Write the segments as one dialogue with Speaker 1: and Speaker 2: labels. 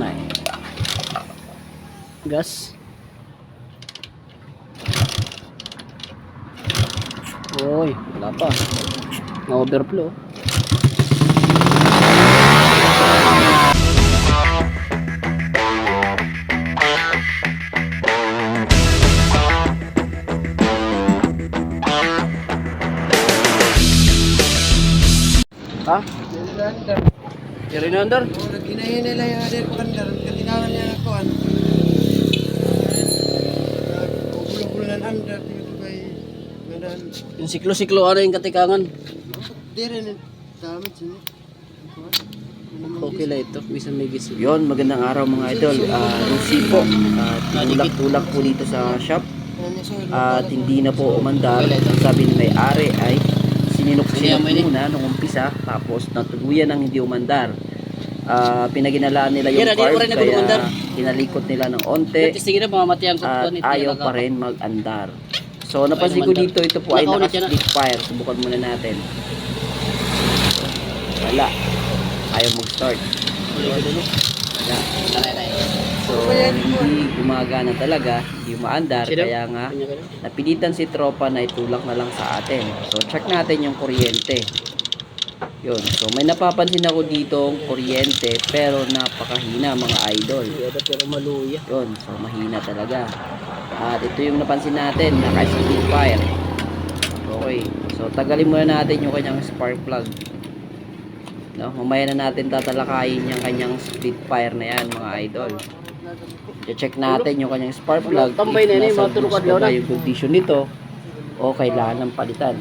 Speaker 1: na eh. Gas. Uy, wala pa. Na-overflow. Ha? Yari na under?
Speaker 2: Ginahinay lang yung adir ko kandar. Katinangan niya ako. Ano? Ng andar. Dito kay... Gandan.
Speaker 1: Yung siklo-siklo ano yung katikangan?
Speaker 2: Di rin. Damit sini.
Speaker 1: Okay lang ito. Bisan may gising.
Speaker 3: Yon, magandang araw mga idol. Ah, Lucy po. At tulak-tulak po dito sa shop. At hindi na po umandar. Ang sabi ni may-ari ay sininok-sinok muna nung umpisa. Tapos natuluyan ng hindi umandar. Ah, pinaginalaan nila yung
Speaker 1: ako
Speaker 3: card
Speaker 1: rin
Speaker 3: kaya kinalikot nila ng onte
Speaker 1: Sige na, mamati ang
Speaker 3: at ayaw pa rin mag-andar. So napansin ko dito ito po ay
Speaker 1: yan, ah.
Speaker 3: naka-split fire. Subukan muna natin. Wala. Ayaw mag-start. Wala. So, hindi gumagana talaga, hindi umaandar, kaya nga napilitan si tropa na itulak na lang sa atin. So, check natin yung kuryente. Yun. So, may napapansin ako dito kuryente, pero napakahina mga idol.
Speaker 1: Pero maluya.
Speaker 3: Yun. So, mahina talaga. At ito yung napansin natin, naka-split fire. Okay. So, tagalin muna natin yung kanyang spark plug. No, mamaya na natin tatalakayin yung kanyang split fire na yan, mga idol. I-check natin yung kanyang spark plug.
Speaker 1: Tambay na yun,
Speaker 3: If nasa
Speaker 1: mga tulog
Speaker 3: gusto
Speaker 1: adlaw
Speaker 3: ba
Speaker 1: na.
Speaker 3: yung condition nito o kailangan ng palitan.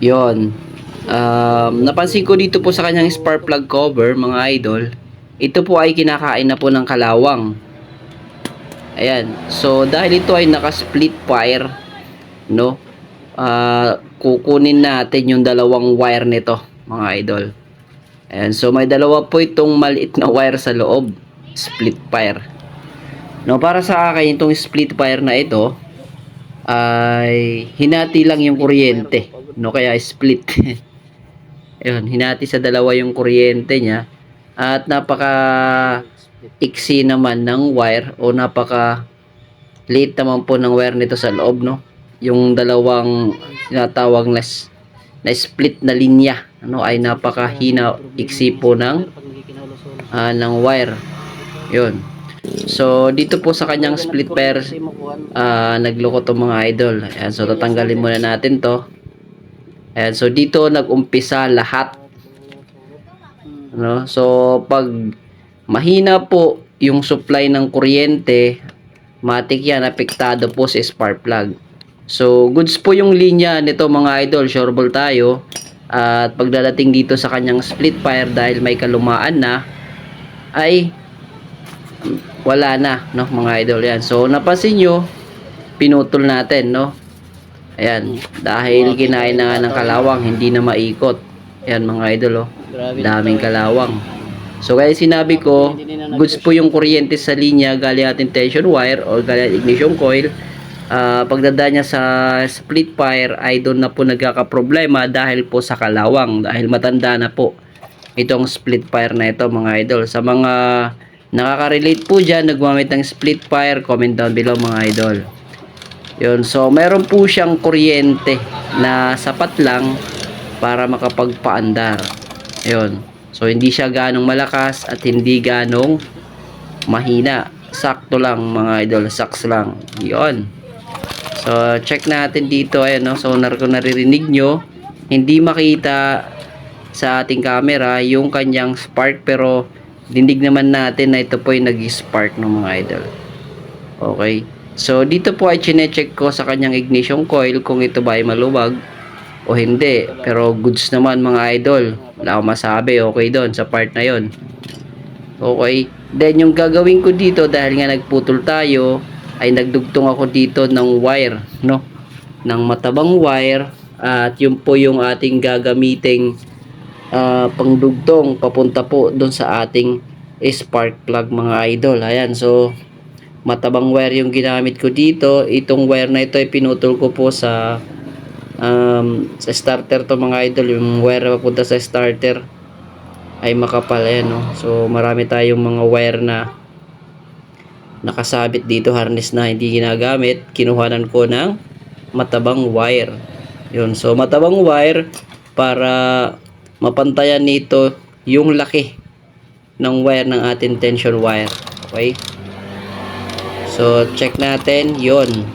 Speaker 3: Yon. Um, napansin ko dito po sa kanyang spark plug cover, mga idol. Ito po ay kinakain na po ng kalawang. Ayan. So, dahil ito ay naka-split fire, no? ah, kukunin natin yung dalawang wire nito, mga idol. Ayan. So, may dalawa po itong maliit na wire sa loob. Split fire. No, para sa akin, itong split fire na ito, ay hinati lang yung kuryente. No, kaya split. Ayun, hinati sa dalawa yung kuryente niya. At napaka iksi naman ng wire o napaka late naman po ng wire nito sa loob, no? Yung dalawang tinatawag na, na split na linya, ano, ay napakahina iksi po ng, ah, ng wire. Yun. So, dito po sa kanyang split pair, ah nagloko to mga idol. Ayan, so tatanggalin muna natin to. Ayan, so dito nag-umpisa lahat. No? So, pag mahina po yung supply ng kuryente, matik yan, apektado po sa spark plug. So, goods po yung linya nito mga idol, sureball tayo. At pagdadating dito sa kanyang split fire dahil may kalumaan na, ay wala na, no, mga idol yan. So, napansin nyo, pinutol natin, no? Ayan, dahil kinain na nga ng kalawang, hindi na maikot. Ayan, mga idol, oh. Daming kalawang. So, kaya sinabi ko, goods po yung kuryente sa linya, galing ating tension wire or galing ignition coil. Ah, pagdada niya sa split fire ay doon na po nagkakaproblema dahil po sa kalawang, dahil matanda na po itong split fire na ito mga idol. Sa mga nakaka-relate po dyan, nagmamit ng split fire, comment down below mga idol. Yun, so meron po siyang kuryente na sapat lang para makapagpaandar. Yun. So hindi siya ganong malakas at hindi ganong mahina. Sakto lang mga idol, saks lang. Yun. So check natin dito ayan no, sonar ko naririnig nyo. Hindi makita sa ating camera yung kanyang spark pero dindig naman natin na ito po ay nag-spark ng mga idol. Okay. So, dito po ay chinecheck ko sa kanyang ignition coil kung ito ba ay maluwag o hindi. Pero goods naman mga idol. Wala akong masabi. Okay doon sa part na yon. Okay. Then, yung gagawin ko dito dahil nga nagputol tayo ay nagdugtong ako dito ng wire. No? Ng matabang wire. At yun po yung ating gagamiting ah, pangdugtong papunta po doon sa ating spark plug mga idol. Ayan. So, matabang wire yung ginamit ko dito. Itong wire na ito ay pinutol ko po sa um, sa starter to mga idol. Yung wire na papunta sa starter. ay makapal ayan no. So marami tayong mga wire na nakasabit dito harness na hindi ginagamit. Kinuhanan ko ng matabang wire. Yun. So matabang wire para mapantayan nito yung laki ng wire ng ating tension wire. Okay? So check natin 'yon.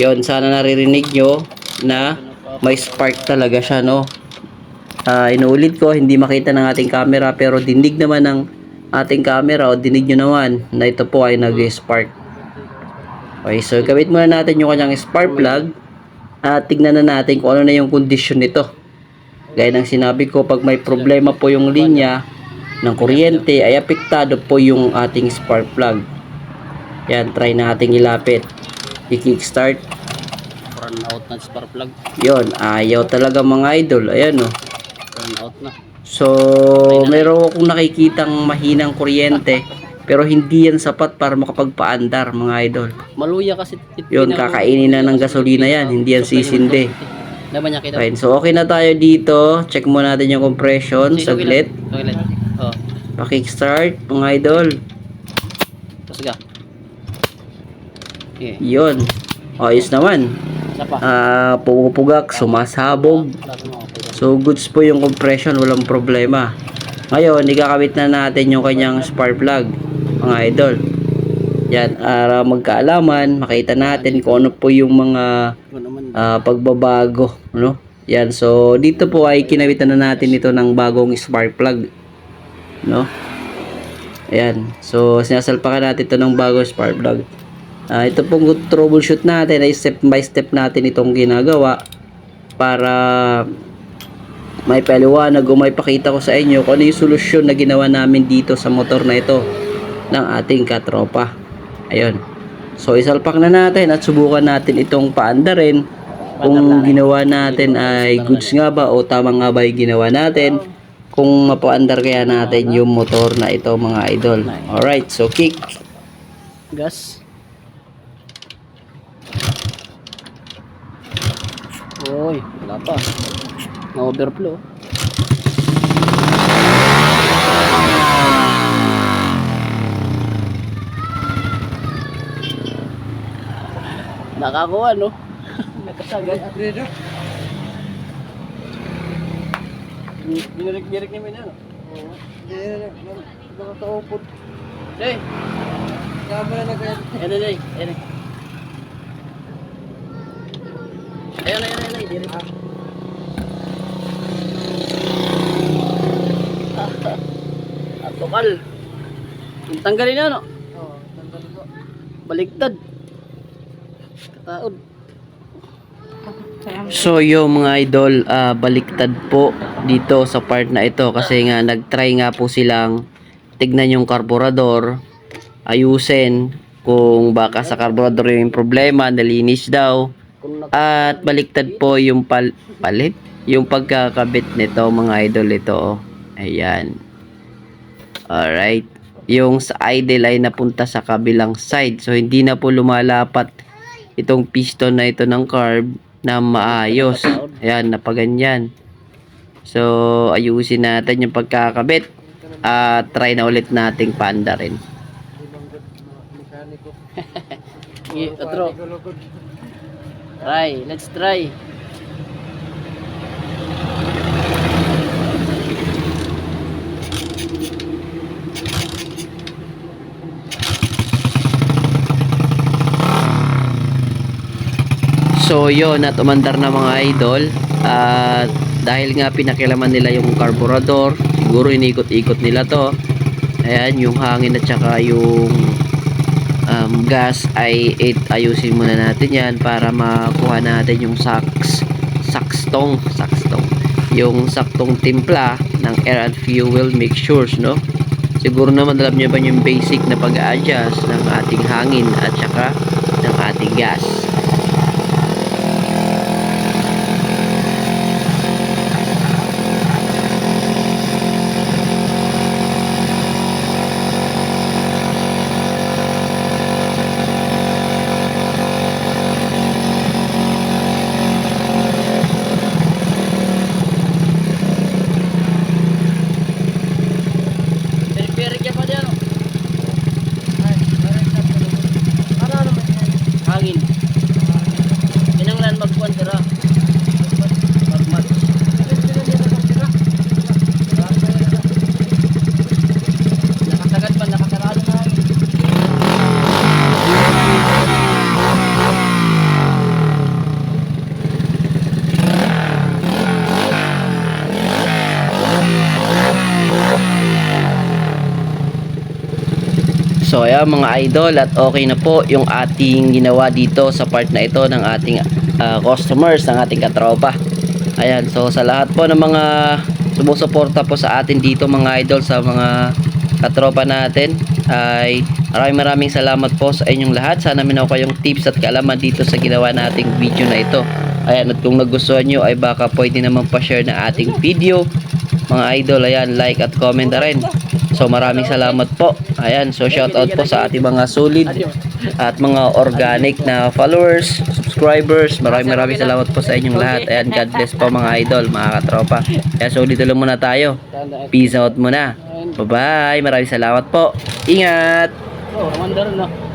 Speaker 3: 'Yon sana naririnig nyo na may spark talaga siya no. Ah, inuulit ko, hindi makita ng ating camera pero dinig naman ng ating camera o dinig nyo naman na ito po ay nag-spark. Okay, so gawit muna natin yung kanyang spark plug at tignan na natin kung ano na yung condition nito. Gaya ng sinabi ko, pag may problema po yung linya ng kuryente ay apektado po yung ating spark plug. Yan, try nating ilapit. I-kickstart.
Speaker 1: Run out na spark plug.
Speaker 3: Yon, ayaw talaga mga idol. Ayan oh.
Speaker 1: Run out na.
Speaker 3: So, meron akong nakikitang mahinang kuryente pero hindi yan sapat para makapagpaandar mga idol.
Speaker 1: Maluya kasi.
Speaker 3: Yun, kakainin na ng gasolina yan, hindi yan sisindi.
Speaker 1: Laban niya kita.
Speaker 3: Fine. So, okay na tayo dito. Check muna natin yung compression. Saglit.
Speaker 1: Saglit. Oh.
Speaker 3: Pa-kickstart, mga idol.
Speaker 1: Tapos. Okay.
Speaker 3: Yun. Ayos naman.
Speaker 1: Pa.
Speaker 3: Ah, pumupugak, sumasabog. So, goods po yung compression. Walang problema. Ngayon, ikakabit na natin yung kanyang spark plug, mga idol. Yan, para magkaalaman, makita natin kung ano po yung mga ah, pagbabago, no? Yan, so dito po ay kinabitan na natin ito ng bagong spark plug, no? Ayan, so sinasalpakan natin ito ng bagong spark plug. Ah, ito pong troubleshoot natin ay step by step natin itong ginagawa para may paliwanag o may pakita ko sa inyo kung ano yung solusyon na ginawa namin dito sa motor na ito ng ating katropa. Ayun. So isalpak na natin at subukan natin itong paandarin kung ginawa natin ay goods nga ba o tama nga ba yung ginawa natin kung mapaandar kaya natin yung motor na ito mga idol. Alright, so kick.
Speaker 1: Gas. Oy, wala pa. Na-overflow. Nakakuha, no? Nakasagad.
Speaker 2: Upgrade
Speaker 1: Binirik-birik namin yan.
Speaker 2: Oo. Hindi na nakataupod.
Speaker 1: Hey,
Speaker 2: Kama na nag
Speaker 1: Ayan, ayan, ayan. Ayan, ayan, ayan, ayan. Direct. At lokal. Yung tanggalin na, no?
Speaker 2: Oo, tanggal ko.
Speaker 1: Baliktad. Kataod.
Speaker 3: So yo mga idol, ah, baliktad po dito sa part na ito kasi nga nagtry nga po silang tignan yung karburador, ayusin kung baka sa karburador yung problema, nalinis daw. At baliktad po yung pal palit, yung pagkakabit nito mga idol ito. oh. Ayan. Alright. Yung sa idle ay napunta sa kabilang side. So hindi na po lumalapat itong piston na ito ng carb na maayos. Ayan, napaganyan. So ayusin natin yung pagkakabit. At try na ulit nating paanda rin.
Speaker 1: Otro. Try, let's try.
Speaker 3: So yun at umandar na mga idol. At dahil nga pinakilaman nila yung carburetor siguro inikot-ikot nila to. Ayan yung hangin at saka yung um, gas ay it, ayusin muna natin yan para makuha natin yung sax saxtong saxtong yung saktong timpla ng air and fuel mixtures no? Siguro naman alam nyo ba yung basic na pag-adjust ng ating hangin at saka ng ating gas So ayan mga idol at okay na po yung ating ginawa dito sa part na ito ng ating ah, customers, ng ating katropa. Ayan, so sa lahat po ng mga sumusuporta po sa atin dito mga idol sa mga katropa natin ay maraming maraming salamat po sa inyong lahat. Sana minaw kayong tips at kaalaman dito sa ginawa nating video na ito. Ayan, at kung nagustuhan nyo ay baka pwede naman pa-share na ating video. Mga idol, ayan, like at comment na rin. So maraming salamat po. Ayan, so shout out po sa ating mga solid at mga organic na followers, subscribers. Maraming maraming salamat po sa inyong lahat. Ayan, God bless po mga idol, mga katropa. Kaya so dito lang muna tayo. Peace out muna. Bye-bye. Maraming salamat po. Ingat.
Speaker 1: Oh, ramandar na.